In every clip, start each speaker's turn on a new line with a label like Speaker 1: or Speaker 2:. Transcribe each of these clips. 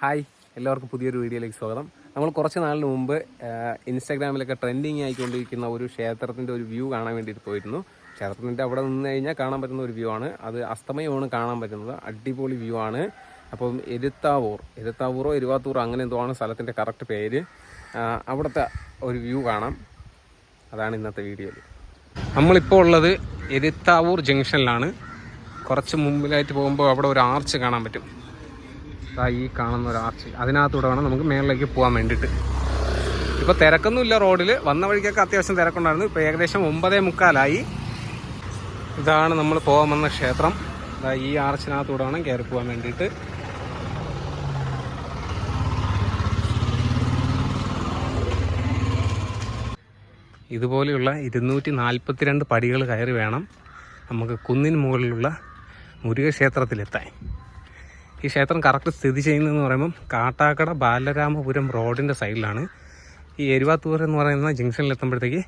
Speaker 1: Hi എല്ലാവർക്കും പുതിയൊരു വീഡിയോയിലേക്ക് സ്വാഗതം. നമ്മൾ കുറച്ച് നാളിന് മുമ്പ് ഇൻസ്റ്റാഗ്രാമിലൊക്കെ ട്രെൻഡിങ് ആയിക്കൊണ്ടിരിക്കുന്ന ഒരു ക്ഷേത്രത്തിന്റെ ഒരു വ്യൂ കാണാൻ വേണ്ടിയിട്ട് പോയിരുന്നു. ക്ഷേത്രത്തിന്റെ അവിടെ നിന്ന് കഴിഞ്ഞാൽ കാണാൻ പറ്റുന്ന ഒരു വ്യൂ ആണ്. അത് അസ്തമയമാണ് കാണാൻ പറ്റുന്നത്. അടിപൊളി വ്യൂ ആണ്. അപ്പം എരുത്താവൂർ എരുത്താവൂറോ എരുവാത്തൂറോ അങ്ങനെ എന്തോ ആണ് സ്ഥലത്തിന്റെ കറക്റ്റ് പേര്. അവിടുത്തെ ഒരു വ്യൂ കാണാം. അതാണ് ഇന്നത്തെ വീഡിയോയിൽ നമ്മളിപ്പോൾ ഉള്ളത് എരുത്താവൂർ ജംഗ്ഷനിലാണ് കുറച്ച് മുമ്പിലായിട്ട് പോകുമ്പോൾ അവിടെ ഒരു ആർച്ച് കാണാൻ പറ്റും. ഈ കാണുന്ന ഒരു ആർച്ച് അതിനകത്തൂടെ വേണം നമുക്ക് മേളിലേക്ക് പോകാൻ വേണ്ടിയിട്ട്. ഇപ്പോൾ തിരക്കൊന്നുമില്ല റോഡിൽ വന്ന വഴിക്കൊക്കെ അത്യാവശ്യം തിരക്കുണ്ടായിരുന്നു. ഇപ്പോൾ ഏകദേശം ഒമ്പതേ മുക്കാലായി. ഇതാണ് നമ്മൾ പോകാൻ വന്ന ക്ഷേത്രം. ഈ ആർച്ചിനകത്തൂടെ വേണം കയറി പോകാൻ വേണ്ടിയിട്ട്. ഇതുപോലെയുള്ള ഇരുന്നൂറ്റി നാൽപ്പത്തിരണ്ട് പടികൾ കയറി വേണം നമുക്ക് കുന്നിന് മുകളിലുള്ള മുരുക ക്ഷേത്രത്തിലെത്താൻ ഈ ക്ഷേത്രം കറക്റ്റ് സ്ഥിതി ചെയ്യുന്നതെന്ന് പറയുമ്പം കാട്ടാക്കട ബാലരാമപുരം റോഡിന്റെ സൈഡിലാണ്. ഈ എരുവാത്തൂർ എന്ന് പറയുന്ന ജംഗ്ഷനിൽ എത്തുമ്പോഴത്തേക്ക്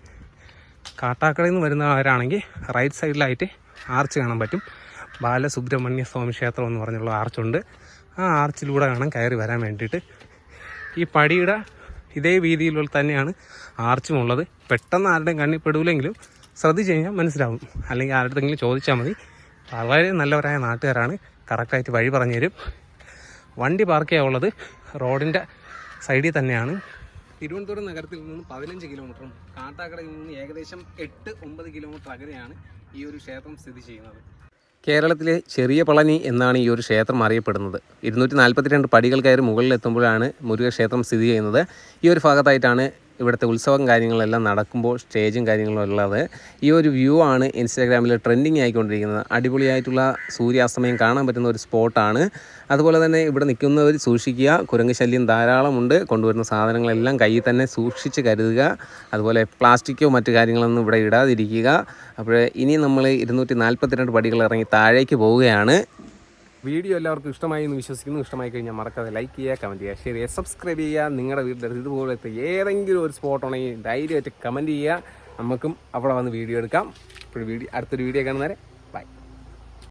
Speaker 1: കാട്ടാക്കടയിൽ നിന്ന് വരുന്നവരാണെങ്കിൽ റൈറ്റ് സൈഡിലായിട്ട് ആർച്ച് കാണാൻ പറ്റും. ബാലസുബ്രഹ്മണ്യ സ്വാമി ക്ഷേത്രം എന്ന് പറഞ്ഞുള്ള ആർച്ചുണ്ട് ആ ആർച്ചിലൂടെ കാണാൻ കയറി വരാൻ വേണ്ടിയിട്ട്. ഈ പടിയുടെ ഇതേ വീതിയിലുള്ള തന്നെയാണ് ആർച്ചും ഉള്ളത്. പെട്ടെന്ന് ആരുടെയും കണ്ണിൽ പെടൂലെങ്കിലും ശ്രദ്ധിച്ച് കഴിഞ്ഞാൽ മനസ്സിലാവും. അല്ലെങ്കിൽ ആരുടെങ്കിലും ചോദിച്ചാൽ മതി. വളരെ നല്ലവരായ നാട്ടുകാരാണ്. കറക്റ്റായിട്ട് വഴി പറഞ്ഞു തരും വണ്ടി പാർക്ക് ചെയ്യാനുള്ളത് റോഡിന്റെ സൈഡിൽ തന്നെയാണ്. തിരുവനന്തപുരം നഗരത്തിൽ നിന്ന് പതിനഞ്ച് കിലോമീറ്ററും കാട്ടാക്കടയിൽ നിന്ന് ഏകദേശം എട്ട് ഒമ്പത് കിലോമീറ്റർ അകലെയാണ് ഈ ഒരു ക്ഷേത്രം സ്ഥിതി ചെയ്യുന്നത്. കേരളത്തിലെ ചെറിയ പളനി എന്നാണ് ഈ ഒരു ക്ഷേത്രം അറിയപ്പെടുന്നത്. ഇരുന്നൂറ്റി നാൽപ്പത്തിരണ്ട് പടികൾ കയറി മുകളിലെത്തുമ്പോഴാണ് മുരുക ക്ഷേത്രം സ്ഥിതി ചെയ്യുന്നത്. ഈ ഒരു ഭാഗത്തായിട്ടാണ് ഇവിടുത്തെ ഉത്സവം കാര്യങ്ങളെല്ലാം നടക്കുമ്പോൾ സ്റ്റേജും കാര്യങ്ങളും ഉള്ളത് ഈ ഒരു വ്യൂ ആണ് ഇൻസ്റ്റാഗ്രാമിൽ ട്രെൻഡിങ് ആയിക്കൊണ്ടിരിക്കുന്നത്. അടിപൊളിയായിട്ടുള്ള സൂര്യാസ്തമയം കാണാൻ പറ്റുന്ന ഒരു സ്പോട്ടാണ് അതുപോലെ തന്നെ ഇവിടെ നിൽക്കുന്നവർ സൂക്ഷിക്കുക. കുരങ്ങ് ശല്യം ധാരാളമുണ്ട് കൊണ്ടുവരുന്ന സാധനങ്ങളെല്ലാം കയ്യിൽ തന്നെ സൂക്ഷിച്ച് കരുതുക. അതുപോലെ പ്ലാസ്റ്റിക്കോ മറ്റു കാര്യങ്ങളൊന്നും ഇവിടെ ഇടാതിരിക്കുക. അപ്പോൾ ഇനി നമ്മൾ ഇരുന്നൂറ്റി നാൽപ്പത്തിരണ്ട് പടികൾ ഇറങ്ങി താഴേക്ക് പോവുകയാണ്. വീഡിയോ എല്ലാവർക്കും ഇഷ്ടമായി എന്ന് വിശ്വസിക്കുന്നു. ഇഷ്ടമായി കഴിഞ്ഞാൽ മറക്കാതെ ലൈക്ക് ചെയ്യുക കമന്റ് ചെയ്യുക ഷെയർ ചെയ്യുക സബ്സ്ക്രൈബ് ചെയ്യുക. നിങ്ങളുടെ വീട്ടിൽ ഇതുപോലത്തെ ഏതെങ്കിലും ഒരു സ്പോട്ട് ഉണ്ടെങ്കിൽ ധൈര്യമായിട്ട് കമന്റ് ചെയ്യുക. നമുക്കും അവിടെ വന്ന് വീഡിയോ എടുക്കാം. ഇപ്പോൾ വീഡിയോ അടുത്തൊരു വീഡിയോ കാണുന്നവരെ.